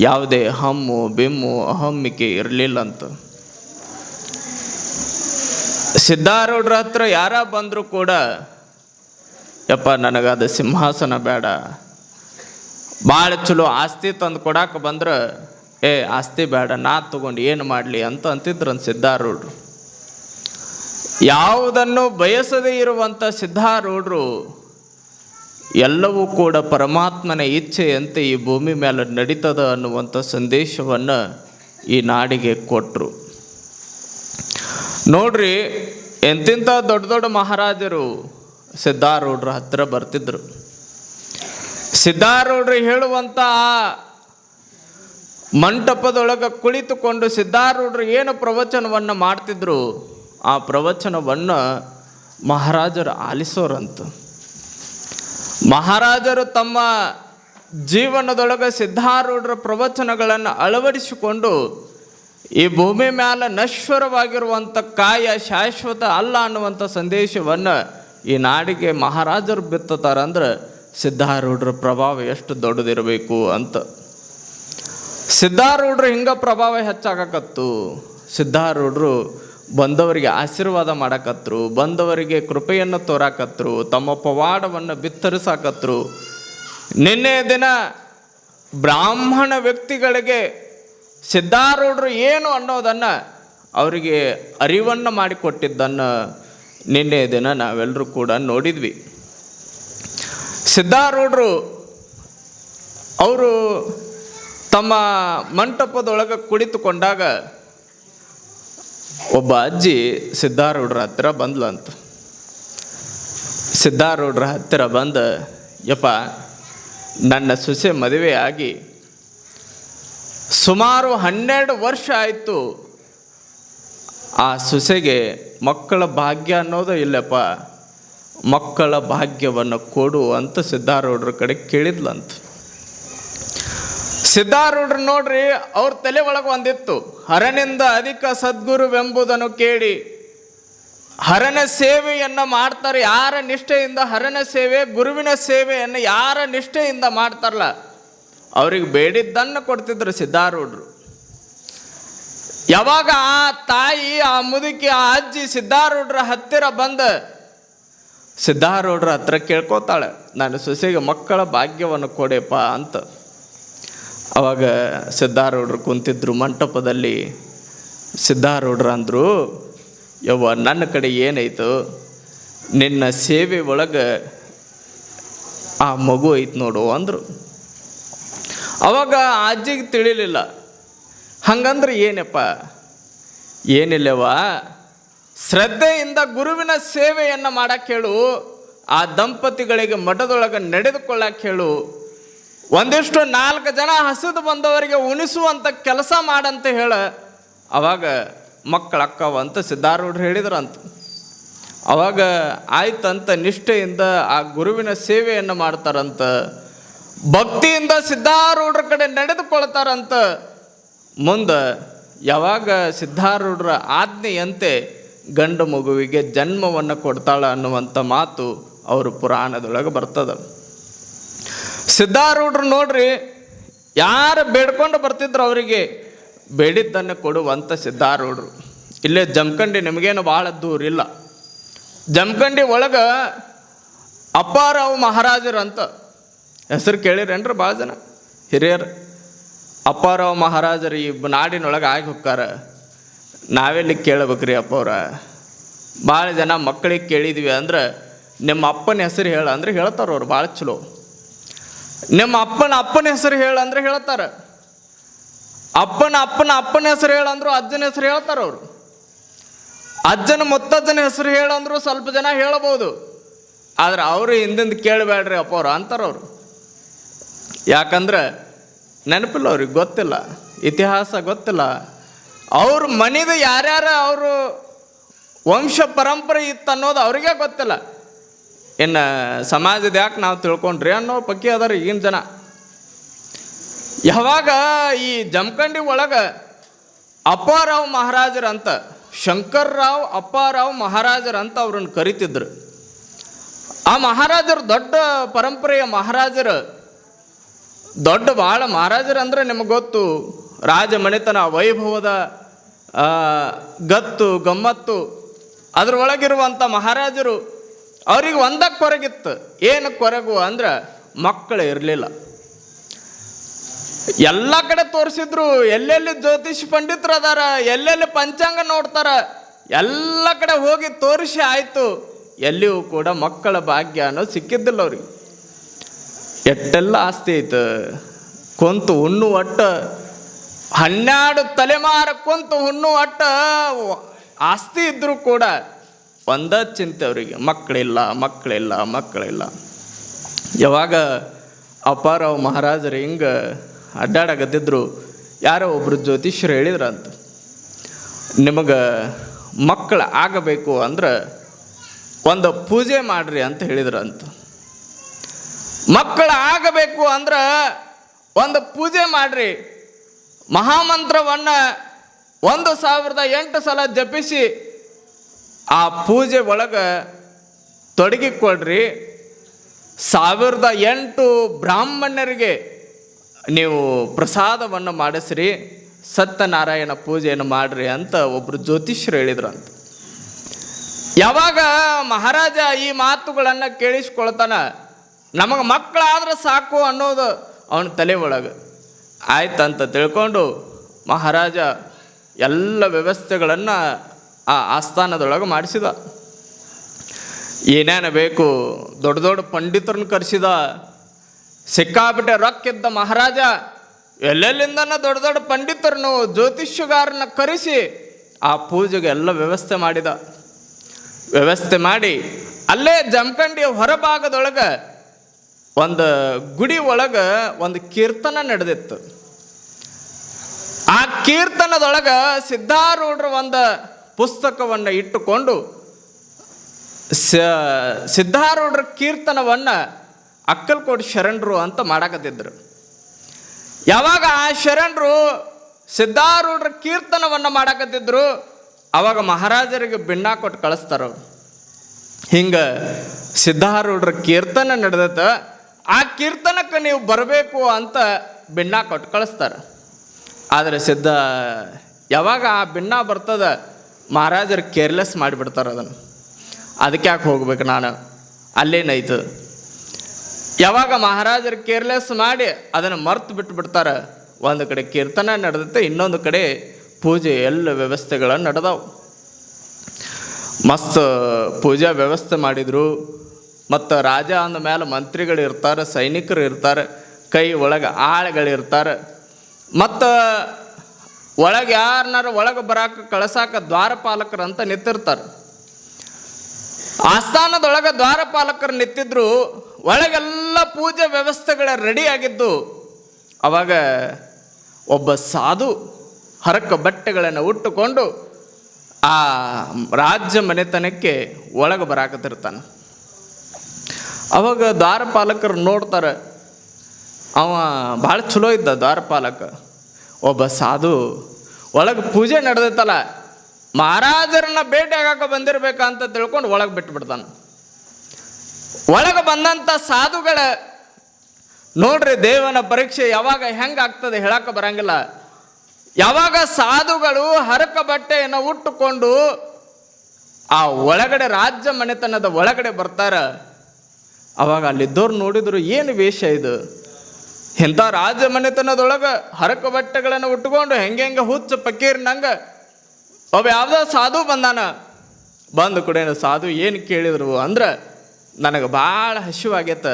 ಯಾವುದೇ ಹಮ್ಮು, ಬೆಮ್ಮು ಅಹಮ್ಮಿಕೆ ಇರಲಿಲ್ಲಂತ. ಸಿದ್ಧಾರೂಢರ ಹತ್ರ ಯಾರ ಬಂದರೂ ಕೂಡ, ಯಪ್ಪ, ನನಗದು ಸಿಂಹಾಸನ ಬೇಡ. ಭಾಳ ಚಲೋ ಆಸ್ತಿ ತಂದು ಕೊಡಕ್ಕೆ ಬಂದ್ರೆ, ಏ, ಆಸ್ತಿ ಬೇಡ, ನಾ ತಗೊಂಡು ಏನು ಮಾಡಲಿ ಅಂತ ಅಂತಿದ್ರಂತ ಸಿದ್ಧಾರೂಢರು. ಯಾವುದನ್ನು ಬಯಸದೇ ಇರುವಂಥ ಸಿದ್ಧಾರೂಢರು ಎಲ್ಲವೂ ಕೂಡ ಪರಮಾತ್ಮನ ಇಚ್ಛೆಯಂತೆ ಈ ಭೂಮಿ ಮೇಲೆ ನಡೀತದ ಅನ್ನುವಂಥ ಸಂದೇಶವನ್ನು ಈ ನಾಡಿಗೆ ಕೊಟ್ಟರು ನೋಡ್ರಿ, ಎಂತೆಂಥ ದೊಡ್ಡ ದೊಡ್ಡ ಮಹಾರಾಜರು ಸಿದ್ಧಾರೂಢರ ಹತ್ರ ಬರ್ತಿದ್ರು. ಸಿದ್ಧಾರೂಢರು ಹೇಳುವಂಥ ಮಂಟಪದೊಳಗೆ ಕುಳಿತುಕೊಂಡು ಸಿದ್ಧಾರೂಢರು ಏನು ಪ್ರವಚನವನ್ನು ಮಾಡ್ತಿದ್ರು, ಆ ಪ್ರವಚನವನ್ನು ಮಹಾರಾಜರು ಆಲಿಸೋರಂತ. ಮಹಾರಾಜರು ತಮ್ಮ ಜೀವನದೊಳಗೆ ಸಿದ್ಧಾರೂಢರ ಪ್ರವಚನಗಳನ್ನು ಅಳವಡಿಸಿಕೊಂಡು ಈ ಭೂಮಿ ಮ್ಯಾಲ ನಶ್ವರವಾಗಿರುವಂಥ ಕಾಯ ಶಾಶ್ವತ ಅಲ್ಲ ಅನ್ನುವಂಥ ಸಂದೇಶವನ್ನು ಈ ನಾಡಿಗೆ ಮಹಾರಾಜರು ಬಿತ್ತತಾರಂದ್ರೆ ಸಿದ್ಧಾರೂಢರ ಪ್ರಭಾವ ಎಷ್ಟು ದೊಡ್ಡದಿರಬೇಕು ಅಂತ. ಸಿದ್ಧಾರೂಢರು ಹಿಂಗೆ ಪ್ರಭಾವ ಹೆಚ್ಚಾಗಕತ್ತು. ಸಿದ್ಧಾರೂಢರು ಬಂದವರಿಗೆ ಆಶೀರ್ವಾದ ಮಾಡಕತ್ರು, ಬಂದವರಿಗೆ ಕೃಪೆಯನ್ನು ತೋರಾಕತ್ರು, ತಮ್ಮ ಪವಾಡವನ್ನು ಬಿತ್ತರಿಸಾಕತ್ರು. ನಿನ್ನೆ ದಿನ ಬ್ರಾಹ್ಮಣ ವ್ಯಕ್ತಿಗಳಿಗೆ ಸಿದ್ಧಾರೂಢರು ಏನು ಅನ್ನೋದನ್ನು ಅವರಿಗೆ ಅರಿವನ್ನು ಮಾಡಿಕೊಟ್ಟಿದ್ದನ್ನು ನಿನ್ನೆ ದಿನ ನಾವೆಲ್ಲರೂ ಕೂಡ ನೋಡಿದ್ವಿ. ಸಿದ್ಧಾರೂಢರು ಅವರು ತಮ್ಮ ಮಂಟಪದೊಳಗೆ ಕುಳಿತುಕೊಂಡಾಗ ಒಬ್ಬ ಅಜ್ಜಿ ಸಿದ್ಧಾರೂಢರ ಹತ್ತಿರ ಬಂದ್ಲಂತ. ಸಿದ್ಧಾರೂಢರ ಹತ್ತಿರ ಬಂದ, ಯಪ್ಪ, ನನ್ನ ಸೊಸೆ ಮದುವೆ ಆಗಿ ಸುಮಾರು ಹನ್ನೆರಡು ವರ್ಷ ಆಯಿತು. ಆ ಸೊಸೆಗೆ ಮಕ್ಕಳ ಭಾಗ್ಯ ಅನ್ನೋದು ಇಲ್ಲಪ್ಪ. ಮಕ್ಕಳ ಭಾಗ್ಯವನ್ನು ಕೊಡು ಅಂತ ಸಿದ್ಧಾರೂಢರ ಕಡೆ ಕೇಳಿದ್ಲಂತ. ಸಿದ್ಧಾರೂಢರು ನೋಡ್ರಿ ಅವ್ರ ತಲೆ ಒಳಗೆ ಒಂದಿತ್ತು. ಹರನಿಂದ ಅಧಿಕ ಸದ್ಗುರುವೆಂಬುದನ್ನು ಕೇಳಿ ಹರನ ಸೇವೆಯನ್ನು ಮಾಡ್ತಾರೆ, ಯಾರ ನಿಷ್ಠೆಯಿಂದ ಹರನ ಸೇವೆ, ಗುರುವಿನ ಸೇವೆಯನ್ನು ಯಾರ ನಿಷ್ಠೆಯಿಂದ ಮಾಡ್ತಾರಲ್ಲ, ಅವ್ರಿಗೆ ಬೇಡಿದ್ದನ್ನು ಕೊಡ್ತಿದ್ರು ಸಿದ್ಧಾರೂಢರು. ಯಾವಾಗ ಆ ತಾಯಿ, ಆ ಮುದುಕಿ, ಆ ಅಜ್ಜಿ ಸಿದ್ಧಾರೂಢರ ಹತ್ತಿರ ಬಂದ, ಸಿದ್ಧಾರೂಢರ ಹತ್ರ ಕೇಳ್ಕೊತಾಳೆ ನಾನು ಸೊಸೆಗೆ ಮಕ್ಕಳ ಭಾಗ್ಯವನ್ನು ಕೊಡೆಪ್ಪ ಅಂತ. ಅವಾಗ ಸಿದ್ಧಾರೂಢರು ಕುಂತಿದ್ರು ಮಂಟಪದಲ್ಲಿ. ಸಿದ್ಧಾರೂಢರು ಅಂದರು, ಯವ್ವ, ನನ್ನ ಕಡೆ ಏನಾಯ್ತು? ನಿನ್ನ ಸೇವೆ ಒಳಗೆ ಆ ಮಗು ಐತೆ ನೋಡು ಅಂದರು. ಅವಾಗ ಅಜ್ಜಿಗೆ ತಿಳಿಲಿಲ್ಲ. ಹಂಗಂದ್ರೆ ಏನಪ್ಪ? ಏನಿಲ್ಲವ ಶ್ರದ್ಧೆಯಿಂದ ಗುರುವಿನ ಸೇವೆಯನ್ನು ಮಾಡಕ್ಕೆ ಹೇಳು, ಆ ದಂಪತಿಗಳಿಗೆ ಮಠದೊಳಗೆ ನಡೆದುಕೊಳ್ಳಕ್ಕೆ ಹೇಳು ಒಂದಿಷ್ಟು ನಾಲ್ಕು ಜನ ಹಸಿದು ಬಂದವರಿಗೆ ಉಣಿಸುವಂಥ ಕೆಲಸ ಮಾಡಂತ ಹೇಳ, ಅವಾಗ ಮಕ್ಕಳು ಅಕ್ಕವ ಅಂತ ಸಿದ್ಧಾರೂಢರು ಹೇಳಿದ್ರಂತ. ಅವಾಗ ಆಯ್ತಂತ ನಿಷ್ಠೆಯಿಂದ ಆ ಗುರುವಿನ ಸೇವೆಯನ್ನು ಮಾಡ್ತಾರಂತ, ಭಕ್ತಿಯಿಂದ ಸಿದ್ಧಾರೂಢರ ಕಡೆ ನಡೆದುಕೊಳ್ತಾರಂತ. ಮುಂದೆ ಯಾವಾಗ ಸಿದ್ಧಾರೂಢರ ಆಜ್ಞೆಯಂತೆ ಗಂಡು ಮಗುವಿಗೆ ಜನ್ಮವನ್ನು ಕೊಡ್ತಾಳೆ ಅನ್ನುವಂಥ ಮಾತು ಅವರು ಪುರಾಣದೊಳಗೆ ಬರ್ತದೆ. ಸಿದ್ಧಾರೂಢರು ನೋಡ್ರಿ, ಯಾರು ಬೇಡ್ಕೊಂಡು ಬರ್ತಿದ್ರು ಅವರಿಗೆ, ಬೇಡಿದ್ದನ್ನು ಕೊಡುವಂಥ ಸಿದ್ಧಾರೂಢರು. ಇಲ್ಲೇ ಜಮಖಂಡಿ ನಿಮಗೇನು ಭಾಳ ದೂರಿಲ್ಲ ಜಮಖಂಡಿ ಒಳಗೆ ಅಪ್ಪಾರಾವ್ ಮಹಾರಾಜರು ಅಂತ ಹೆಸರು ಕೇಳಿರೇನ್ರಿ ಭಾಳ ಜನ? ಹಿರಿಯರು. ಅಪ್ಪಾರಾವ್ ಮಹಾರಾಜರು ಈ ನಾಡಿನೊಳಗೆ ಆಗಿ ಹೋಗ್ತಾರ ನಾವೆಲ್ಲಿ ಕೇಳಬೇಕ್ರಿ ಅಪ್ಪವ್ರ? ಭಾಳ ಜನ ಮಕ್ಕಳಿಗೆ ಕೇಳಿದ್ವಿ ಅಂದ್ರೆ, ನಿಮ್ಮ ಅಪ್ಪನ ಹೆಸರು ಹೇಳ, ಅಂದ್ರೆ ಹೇಳ್ತಾರೆ ಅವ್ರು, ಭಾಳ ಚಲೋ. ನಿಮ್ಮ ಅಪ್ಪನ ಅಪ್ಪನ ಹೆಸರು ಹೇಳ ಅಂದ್ರೆ ಹೇಳ್ತಾರೆ. ಅಪ್ಪನ ಅಪ್ಪನ ಅಪ್ಪನ ಹೆಸರು ಹೇಳಂದ್ರು ಅಜ್ಜನ ಹೆಸರು ಹೇಳ್ತಾರೆ ಅವರು. ಅಜ್ಜನ ಮುತ್ತಜ್ಜನ ಹೆಸರು ಹೇಳಂದ್ರು ಸ್ವಲ್ಪ ಜನ ಹೇಳಬಹುದು. ಆದ್ರೆ ಅವರು ಹಿಂದಿಂದ ಕೇಳಬೇಡ್ರಿ ಅಪ್ಪ ಅವ್ರು ಅಂತಾರೆ ಅವರು. ಯಾಕಂದ್ರೆ ನೆನಪಿಲ್ಲ ಅವ್ರಿಗೆ, ಗೊತ್ತಿಲ್ಲ. ಇತಿಹಾಸ ಗೊತ್ತಿಲ್ಲ. ಅವ್ರ ಮನೆದು ಯಾರ್ಯಾರು ಅವರು ವಂಶ ಪರಂಪರೆ ಇತ್ತು ಅನ್ನೋದು ಅವ್ರಿಗೆ ಗೊತ್ತಿಲ್ಲ. ಇನ್ನು ಸಮಾಜದ ಯಾಕೆ ನಾವು ತಿಳ್ಕೊಂಡ್ರಿ ಅನ್ನೋ ಪಕ್ಕಿ ಅದಾರ ಈಗಿನ ಜನ. ಯಾವಾಗ ಈ ಜಮಖಂಡಿ ಒಳಗೆ ಅಪ್ಪಾರಾವ್ ಮಹಾರಾಜರಂತ ಶಂಕರ್ರಾವ್ ಅಪ್ಪಾರಾವ್ ಮಹಾರಾಜರಂತ ಅವ್ರನ್ನ ಕರಿತಿದ್ರು. ಆ ಮಹಾರಾಜರು ದೊಡ್ಡ ಪರಂಪರೆಯ ಮಹಾರಾಜರು, ದೊಡ್ಡ ಭಾಳ ಮಹಾರಾಜರಂದ್ರೆ ನಿಮಗೆ ಗೊತ್ತು, ರಾಜ ಮನೆತನ, ವೈಭವದ ಗತ್ತು, ಗಮ್ಮತ್ತು ಅದರೊಳಗಿರುವಂಥ ಮಹಾರಾಜರು ಅವ್ರಿಗೆ ಒಂದಕ್ಕೆ ಕೊರಗಿತ್ತು. ಏನು ಕೊರಗು ಅಂದ್ರೆ ಮಕ್ಕಳು ಇರಲಿಲ್ಲ. ಎಲ್ಲ ಕಡೆ ತೋರಿಸಿದ್ರು, ಎಲ್ಲೆಲ್ಲಿ ಜ್ಯೋತಿಷ್ ಪಂಡಿತರು ಅದಾರ, ಎಲ್ಲೆಲ್ಲಿ ಪಂಚಾಂಗ ನೋಡ್ತಾರ, ಎಲ್ಲ ಕಡೆ ಹೋಗಿ ತೋರಿಸಿ ಆಯಿತು. ಎಲ್ಲಿಯೂ ಕೂಡ ಮಕ್ಕಳ ಭಾಗ್ಯ ಅನ್ನೋ ಸಿಕ್ಕಿದ್ದಿಲ್ಲ ಅವ್ರಿಗೆ. ಎಟ್ಟೆಲ್ಲ ಆಸ್ತಿ ಐತೆ. ಕುಂತು ಹುಣ್ಣು ಒಟ್ಟ, ಹನ್ನೆರಡು ತಲೆಮಾರ ಕುಂತು ಹುಣ್ಣು ಒಟ್ಟ ಆಸ್ತಿ ಇದ್ದರೂ ಕೂಡ ಒಂದ ಚಿಂತೆ ಅವರಿಗೆ, ಮಕ್ಕಳಿಲ್ಲ ಮಕ್ಕಳಿಲ್ಲ ಮಕ್ಕಳಿಲ್ಲ. ಯಾವಾಗ ಅಪ್ಪಾರಾವ್ ಮಹಾರಾಜರು ಹಿಂಗೆ ಅಡ್ಡಾಡಗತ್ತಿದ್ರು ಯಾರೋ ಒಬ್ಬರು ಜ್ಯೋತಿಷ್ಯರು ಹೇಳಿದ್ರಂತ. ನಿಮಗೆ ಮಕ್ಕಳು ಆಗಬೇಕು ಅಂದ್ರೆ ಒಂದು ಪೂಜೆ ಮಾಡ್ರಿ ಅಂತ ಹೇಳಿದ್ರಂತ. ಮಕ್ಕಳು ಆಗಬೇಕು ಅಂದ್ರೆ ಒಂದು ಪೂಜೆ ಮಾಡ್ರಿ. ಮಹಾಮಂತ್ರವನ್ನು ಒಂದು ಸಾವಿರದ ಎಂಟು ಸಲ ಜಪಿಸಿ ಆ ಪೂಜೆ ಒಳಗೆ ತೊಡಗಿಕೊಳ್ರಿ. ಸಾವಿರದ ಎಂಟು ಬ್ರಾಹ್ಮಣರಿಗೆ ನೀವು ಪ್ರಸಾದವನ್ನು ಮಾಡಿಸ್ರಿ, ಸತ್ಯನಾರಾಯಣ ಪೂಜೆಯನ್ನು ಮಾಡ್ರಿ ಅಂತ ಒಬ್ಬರು ಜ್ಯೋತಿಷ್ಯರು ಹೇಳಿದ್ರಂತ. ಯಾವಾಗ ಮಹಾರಾಜ ಈ ಮಾತುಗಳನ್ನು ಕೇಳಿಸ್ಕೊಳ್ತಾನೆ, ನಮಗೆ ಮಕ್ಕಳಾದ್ರೆ ಸಾಕು ಅನ್ನೋದು ಅವನ ತಲೆ ಒಳಗೆ. ಆಯ್ತಂತ ತಿಳ್ಕೊಂಡು ಮಹಾರಾಜ ಎಲ್ಲ ವ್ಯವಸ್ಥೆಗಳನ್ನು ಆ ಆಸ್ಥಾನದೊಳಗೆ ಮಾಡಿಸಿದ. ಏನೇನು ಬೇಕು, ದೊಡ್ಡ ದೊಡ್ಡ ಪಂಡಿತರನ್ನ ಕರೆಸಿದ, ಸಿಕ್ಕಾಬಿಟ್ಟೆ ರೊಕ್ಕಿದ್ದ ಮಹಾರಾಜ, ಎಲ್ಲೆಲ್ಲಿಂದನ ದೊಡ್ಡ ದೊಡ್ಡ ಪಂಡಿತರನ್ನು ಜ್ಯೋತಿಷ್ಯಗಾರನ್ನ ಕರೆಸಿ ಆ ಪೂಜೆಗೆ ಎಲ್ಲ ವ್ಯವಸ್ಥೆ ಮಾಡಿದ. ವ್ಯವಸ್ಥೆ ಮಾಡಿ ಅಲ್ಲೇ ಜಮಖಂಡಿಯ ಹೊರಭಾಗದೊಳಗೆ ಒಂದು ಗುಡಿ ಒಳಗೆ ಒಂದು ಕೀರ್ತನ ನಡೆದಿತ್ತು. ಆ ಕೀರ್ತನದೊಳಗೆ ಸಿದ್ಧಾರೂಢರು ಒಂದು ಪುಸ್ತಕವನ್ನು ಇಟ್ಟುಕೊಂಡು ಸಿದ್ಧಾರೂಢರ ಕೀರ್ತನವನ್ನು ಅಕ್ಕಲ್ಕೋಟ್ ಶರಣರು ಅಂತ ಮಾಡಕತ್ತಿದ್ದರು ಯಾವಾಗ ಆ ಶರಣರು ಸಿದ್ಧಾರೂಢರ ಕೀರ್ತನವನ್ನು ಮಾಡಾಕತ್ತಿದ್ರು, ಅವಾಗ ಮಹಾರಾಜರಿಗೆ ಬಿಣ್ಣ ಕೊಟ್ಟು ಕಳಿಸ್ತಾರ. ಹಿಂಗೆ ಸಿದ್ಧಾರೂಢರ ಕೀರ್ತನ ನಡೆದತ್ತ, ಆ ಕೀರ್ತನಕ್ಕೆ ನೀವು ಬರಬೇಕು ಅಂತ ಬಿಣ್ಣ ಕೊಟ್ಟು ಕಳಿಸ್ತಾರೆ. ಆದರೆ ಸಿದ್ಧ, ಯಾವಾಗ ಆ ಬಿಣ್ಣ ಬರ್ತದ ಮಹಾರಾಜರು ಕೇರ್ಲೆಸ್ ಮಾಡಿಬಿಡ್ತಾರೆ ಅದನ್ನು. ಅದಕ್ಕೆ ಯಾಕೆ ಹೋಗ್ಬೇಕು ನಾನು? ಅಲ್ಲೇನೈತು ಯಾವಾಗ ಮಹಾರಾಜರು ಕೇರ್ಲೆಸ್ ಮಾಡಿ ಅದನ್ನು ಮರ್ತು ಬಿಟ್ಟು ಬಿಡ್ತಾರೆ, ಒಂದು ಕಡೆ ಕೀರ್ತನ ನಡೆದತ್ತೆ ಇನ್ನೊಂದು ಕಡೆ ಪೂಜೆ, ಎಲ್ಲ ವ್ಯವಸ್ಥೆಗಳನ್ನು ನಡೆದವು. ಮಸ್ತ್ ಪೂಜಾ ವ್ಯವಸ್ಥೆ ಮಾಡಿದರು. ಮತ್ತು ರಾಜ ಅಂದ ಮೇಲೆ ಮಂತ್ರಿಗಳು ಇರ್ತಾರೆ, ಸೈನಿಕರು ಇರ್ತಾರೆ, ಕೈ ಒಳಗೆ ಆಳುಗಳಿರ್ತಾರೆ ಮತ್ತು ಒಳಗೆ ಯಾರನ್ನಾರ ಒಳಗೆ ಬರಾಕ, ಕಳಸಾಕ ದ್ವಾರಪಾಲಕರು ಅಂತ ನಿಂತಿರ್ತಾರೆ. ಆಸ್ಥಾನದೊಳಗೆ ದ್ವಾರಪಾಲಕರು ನಿಂತಿದ್ರು, ಒಳಗೆಲ್ಲ ಪೂಜೆ ವ್ಯವಸ್ಥೆಗಳ ರೆಡಿ ಆಗಿದ್ದು, ಅವಾಗ ಒಬ್ಬ ಸಾಧು ಹರಕ ಬಟ್ಟೆಗಳನ್ನು ಉಟ್ಟುಕೊಂಡು ಆ ರಾಜ್ಯ ಮನೆತನಕ್ಕೆ ಒಳಗೆ ಬರಾಕತ್ತಿರ್ತಾನೆ. ಅವಾಗ ದ್ವಾರಪಾಲಕರು ನೋಡ್ತಾರೆ, ಅವ ಭಾಳ ಚಲೋ ಇದ್ದ ದ್ವಾರಪಾಲಕ. ಒಬ್ಬ ಸಾಧು ಒಳಗೆ ಪೂಜೆ ನಡೆದೈತಲ್ಲ, ಮಹಾರಾಜರನ್ನ ಭೇಟಿ ಆಗಾಕ ಅಂತ ತಿಳ್ಕೊಂಡು ಒಳಗೆ ಬಿಟ್ಬಿಡ್ತಾನೆ. ಒಳಗೆ ಬಂದಂಥ ಸಾಧುಗಳ, ನೋಡ್ರಿ ದೇವನ ಪರೀಕ್ಷೆ ಯಾವಾಗ ಹೆಂಗೆ ಆಗ್ತದೆ ಹೇಳಕ್ಕ ಬರಂಗಿಲ್ಲ. ಯಾವಾಗ ಸಾಧುಗಳು ಹರಕ ಬಟ್ಟೆಯನ್ನು ಉಟ್ಟುಕೊಂಡು ಆ ಒಳಗಡೆ ರಾಜ್ಯ ಮನೆತನದ ಒಳಗಡೆ ಬರ್ತಾರ, ಅವಾಗ ಅಲ್ಲಿದ್ದವ್ರು ನೋಡಿದ್ರು ಏನು ವೇಷ ಇದು. ಇಂಥ ರಾಜ ಮನೆತನದೊಳಗೆ ಹರಕ ಬಟ್ಟೆಗಳನ್ನು ಉಟ್ಕೊಂಡು ಹೆಂಗೆ ಹೆಂಗೆ ಹುಚ್ಚು ಪಕ್ಕೀರ್ನಂಗೆ ಒಬ್ಬ ಯಾವುದೋ ಸಾಧು ಬಂದಾನ. ಬಂದು ಕೂಡೇನು ಸಾಧು ಏನು ಕೇಳಿದ್ರು ಅಂದ್ರೆ ನನಗೆ ಭಾಳ ಹಸಿವಾಗೈತ,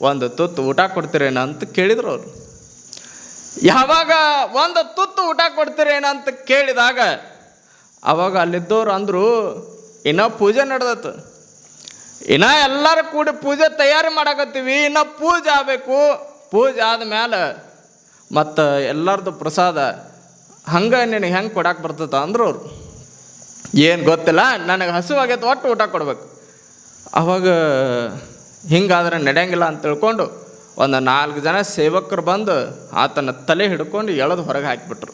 ಒಂದು ತುತ್ತು ಊಟ ಕೊಡ್ತೀರೇನ ಅಂತ ಕೇಳಿದ್ರು ಅವರು. ಯಾವಾಗ ಒಂದು ತುತ್ತು ಊಟ ಕೊಡ್ತೀರೇನ ಅಂತ ಕೇಳಿದಾಗ ಅವಾಗ ಅಲ್ಲಿದ್ದವ್ರು ಅಂದರು, ಇನ್ನೂ ಪೂಜೆ ನಡೆದತ್ತು ಇನ್ನೂ ಎಲ್ಲರೂ ಕೂಡಿ ಪೂಜೆ ತಯಾರಿ ಮಾಡಕತ್ತೀವಿ, ಇನ್ನೂ ಪೂಜೆ ಆಗಬೇಕು. ಪೂಜೆ ಆದಮೇಲೆ ಮತ್ತು ಎಲ್ಲರದು ಪ್ರಸಾದ ಹಂಗೆ ನಿನಗೆ ಹೆಂಗೆ ಕೊಡಕ್ಕೆ ಬರ್ತದ ಅಂದ್ರೆ ಅವ್ರು. ಏನು ಗೊತ್ತಿಲ್ಲ, ನನಗೆ ಹಸುವಾಗೈತೆ ಒಟ್ಟು ಊಟ ಕೊಡ್ಬೇಕು. ಅವಾಗ ಹಿಂಗಾದ್ರೆ ನಡೆಯಂಗಿಲ್ಲ ಅಂತ ತಿಳ್ಕೊಂಡು ಒಂದು ನಾಲ್ಕು ಜನ ಸೇವಕರು ಬಂದು ಆತನ ತಲೆ ಹಿಡ್ಕೊಂಡು ಎಳೆದು ಹೊರಗೆ ಹಾಕಿಬಿಟ್ರು.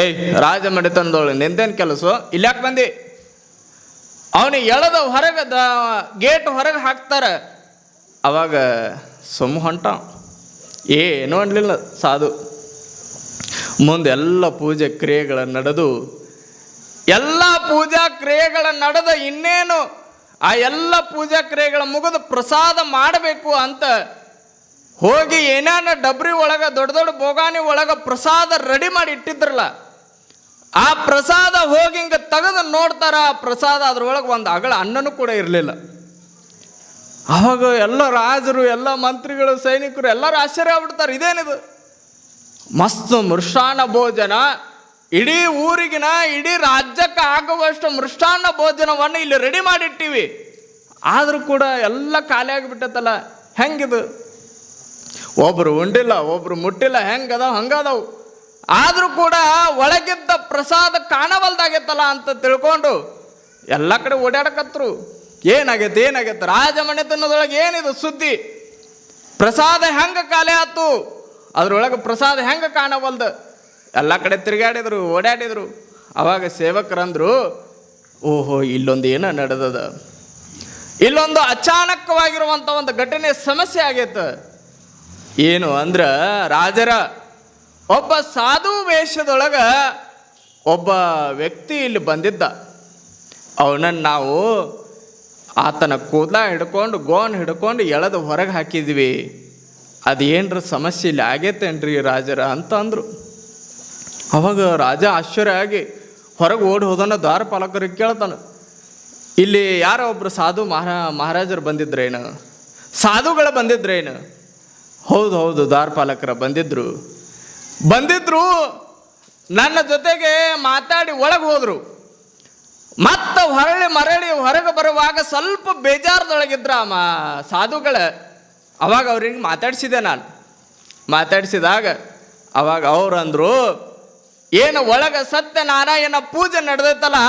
ಏಯ್, ರಾಜ ಮಡಿತನದೊಳಗೆ ನಿಂದೇನು ಕೆಲಸ? ಇಲ್ಯಾಕೆ ಬಂದಿ? ಅವನಿಗೆ ಎಳೆದು ಹೊರಗೆ ದ ಗೇಟ್ ಹೊರಗೆ ಹಾಕ್ತಾರೆ. ಅವಾಗ ಸುಮ್ಮ ಹೊಂಟ. ಏನೂ ಅನ್ನಲಿಲ್ಲ ಸಾಧು. ಮುಂದೆಲ್ಲ ಪೂಜೆ ಕ್ರಿಯೆಗಳ ನಡೆದು, ಎಲ್ಲ ಪೂಜಾ ಕ್ರಿಯೆಗಳ ನಡೆದ ಇನ್ನೇನು, ಆ ಎಲ್ಲ ಪೂಜಾ ಕ್ರಿಯೆಗಳ ಮುಗಿದು ಪ್ರಸಾದ ಮಾಡಬೇಕು ಅಂತ ಹೋಗಿ ಏನೇನು ಡಬ್ರಿ ಒಳಗ, ದೊಡ್ಡ ದೊಡ್ಡ ಬೋಗಾನಿ ಒಳಗ ಪ್ರಸಾದ ರೆಡಿ ಮಾಡಿ ಇಟ್ಟಿದ್ರಲ್ಲ, ಆ ಪ್ರಸಾದ ಹೋಗಿ ಹಿಂಗೆ ತೆಗೆದು ನೋಡ್ತಾರ, ಆ ಪ್ರಸಾದ ಅದ್ರೊಳಗೆ ಒಂದು ಅಗಳ ಅನ್ನನೂ ಕೂಡ ಇರಲಿಲ್ಲ. ಅವಾಗ ಎಲ್ಲ ರಾಜರು, ಎಲ್ಲ ಮಂತ್ರಿಗಳು, ಸೈನಿಕರು ಎಲ್ಲರೂ ಆಶ್ಚರ್ಯ ಆಗ್ಬಿಡ್ತಾರೆ. ಇದೇನಿದು? ಮಸ್ತ್ ಮೃಷ್ಟಾನ್ನ ಭೋಜನ. ಇಡೀ ಊರಿಗಿನ, ಇಡೀ ರಾಜ್ಯಕ್ಕೆ ಆಗುವಷ್ಟು ಮೃಷ್ಟಾನ್ನ ಭೋಜನವನ್ನು ಇಲ್ಲಿ ರೆಡಿ ಮಾಡಿಟ್ಟಿವಿ. ಆದರೂ ಕೂಡ ಎಲ್ಲ ಖಾಲಿ ಆಗಿಬಿಟ್ಟತ್ತಲ್ಲ ಹೆಂಗಿದು? ಒಬ್ರು ಉಂಡಿಲ್ಲ, ಒಬ್ರು ಮುಟ್ಟಿಲ್ಲ, ಹೆಂಗದಾವ, ಹಂಗದವು. ಆದರೂ ಕೂಡ ಒಳಗಿದ್ದ ಪ್ರಸಾದ ಕಾಣವಲ್ದಾಗೈತಲ್ಲ ಅಂತ ತಿಳ್ಕೊಂಡು ಎಲ್ಲ ಕಡೆ ಓಡಾಡಕತ್ರು. ಏನಾಗೈತೆ ಏನಾಗೈತೆ? ರಾಜಮನೆತನದೊಳಗೆ ಏನಿದು ಸುದ್ದಿ? ಪ್ರಸಾದ ಹೆಂಗೆ ಕಾಲೆ ಆತು ಅದ್ರೊಳಗೆ ಪ್ರಸಾದ ಹೆಂಗೆ ಕಾಣವಲ್ದು? ಎಲ್ಲ ಕಡೆ ತಿರುಗಾಡಿದ್ರು, ಓಡಾಡಿದ್ರು. ಅವಾಗ ಸೇವಕರಂದ್ರು, ಓಹೋ, ಇಲ್ಲೊಂದು ಏನೋ ನಡೆದದ? ಇಲ್ಲೊಂದು ಅಚಾನಕವಾಗಿರುವಂಥ ಒಂದು ಘಟನೆ ಸಮಸ್ಯೆ ಆಗೈತೆ. ಏನು ಅಂದ್ರೆ ರಾಜರ ಒಬ್ಬ ಸಾಧು ವೇಷದೊಳಗೆ ಒಬ್ಬ ವ್ಯಕ್ತಿ ಇಲ್ಲಿ ಬಂದಿದ್ದ. ಅವನನ್ನು ನಾವು ಆತನ ಕೂದಲ ಹಿಡ್ಕೊಂಡು, ಗೋನ್ ಹಿಡ್ಕೊಂಡು ಎಳೆದು ಹೊರಗೆ ಹಾಕಿದ್ವಿ. ಅದೇನ್ರ ಸಮಸ್ಯೆ ಇಲ್ಲಿ ಆಗೈತೇನ್ರಿ ರಾಜರ ಅಂತ ಅಂದರು ಅವಾಗ ರಾಜ ಆಶ್ಚರ್ಯ ಆಗಿ ಹೊರಗೆ ಓಡಿ ಹೋದನ, ದ್ವಾರಪಾಲಕರಿಗೆ ಕೇಳ್ತಾನೆ, ಇಲ್ಲಿ ಯಾರೋ ಒಬ್ರು ಸಾಧು ಮಹಾರಾ ಮಹಾರಾಜರು ಬಂದಿದ್ರೇನು? ಸಾಧುಗಳು ಬಂದಿದ್ರೇನು? ಹೌದು ಹೌದು, ದ್ವಾರಪಾಲಕರ ಬಂದಿದ್ರು. ಬಂದಿದ್ರು, ನನ್ನ ಜೊತೆಗೆ ಮಾತಾಡಿ ಒಳಗೆ ಹೋದರು. ಮತ್ತೆ ಹೊರಳಿ ಮರಳಿ ಹೊರಗೆ ಬರುವಾಗ ಸ್ವಲ್ಪ ಬೇಜಾರದೊಳಗಿದ್ರ ಮಾ ಸಾಧುಗಳ, ಅವಾಗ ಅವ್ರಿಗೆ ಮಾತಾಡಿಸಿದೆ ನಾನು. ಮಾತಾಡಿಸಿದಾಗ ಅವಾಗ ಅವ್ರು ಅಂದರು, ಏನು ಒಳಗೆ ಸತ್ಯನಾರಾಯಣ ಪೂಜೆ ನಡೆದೈತಲ್ಲ,